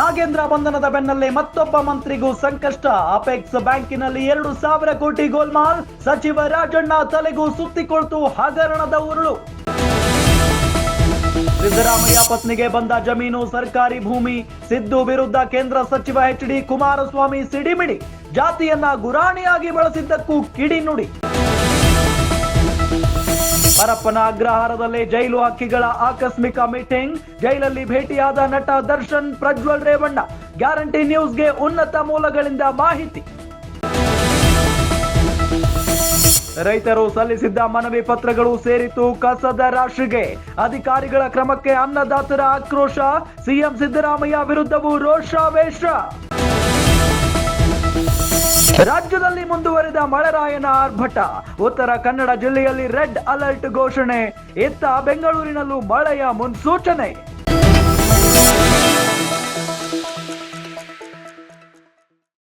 ನಾಗೇಂದ್ರ ಬಂಧನದ ಬೆನ್ನಲ್ಲೇ ಮತ್ತೊಬ್ಬ ಮಂತ್ರಿಗೂ ಸಂಕಷ್ಟ. ಅಪೆಕ್ಸ್ ಬ್ಯಾಂಕಿನಲ್ಲಿ ಎರಡು ಸಾವಿರ ಕೋಟಿ ಗೋಲ್ಮಾಲ್. ಸಚಿವ ರಾಜಣ್ಣ ತಲೆಗೂ ಸುತ್ತಿಕೊಳ್ತು ಹಗರಣದ ಉರುಳು. ಸಿದ್ದರಾಮಯ್ಯ ಪತ್ನಿಗೆ ಬಂದ ಜಮೀನು ಸರ್ಕಾರಿ ಭೂಮಿ. ಸಿದ್ದು ವಿರುದ್ಧ ಕೇಂದ್ರ ಸಚಿವ ಎಚ್ ಡಿ ಕುಮಾರಸ್ವಾಮಿ ಸಿಡಿಮಿಡಿ. ಜಾತಿಯನ್ನ ಗುರಾಣಿಯಾಗಿ ಬಳಸಿದ್ದಕ್ಕೂ ಕಿಡಿನುಡಿ. ಹರಪ್ಪನ ಅಗ್ರಹಾರದಲ್ಲಿ ಜೈಲು ಹಕ್ಕಿಗಳ ಆಕಸ್ಮಿಕ ಮೀಟಿಂಗ್. ಜೈಲಲ್ಲಿ ಭೇಟಿಯಾದ ನಟ ದರ್ಶನ್ ಪ್ರಜ್ವಲ್ ರೇವಣ್ಣ. ಗ್ಯಾರಂಟಿ ನ್ಯೂಸ್ಗೆ ಉನ್ನತ ಮೂಲಗಳಿಂದ ಮಾಹಿತಿ. ರೈತರು ಸಲ್ಲಿಸಿದ್ದ ಮನವಿ ಪತ್ರಗಳು ಸೇರಿತು ಕಸದ ರಾಶಿಗೆ. ಅಧಿಕಾರಿಗಳ ಕ್ರಮಕ್ಕೆ ಅನ್ನದಾತರ ಆಕ್ರೋಶ. ಸಿಎಂ ಸಿದ್ದರಾಮಯ್ಯ ವಿರುದ್ಧವೂ ರೋಷಾವೇಶ. ರಾಜ್ಯದಲ್ಲಿ ಮುಂದುವರಿದ ಮಳೆರಾಯನ ಆರ್ಭಟ. ಉತ್ತರ ಕನ್ನಡ ಜಿಲ್ಲೆಯಲ್ಲಿ ರೆಡ್ ಅಲರ್ಟ್ ಘೋಷಣೆ. ಇತ್ತ ಬೆಂಗಳೂರಿನಲ್ಲೂ ಮಳೆಯ ಮುನ್ಸೂಚನೆ.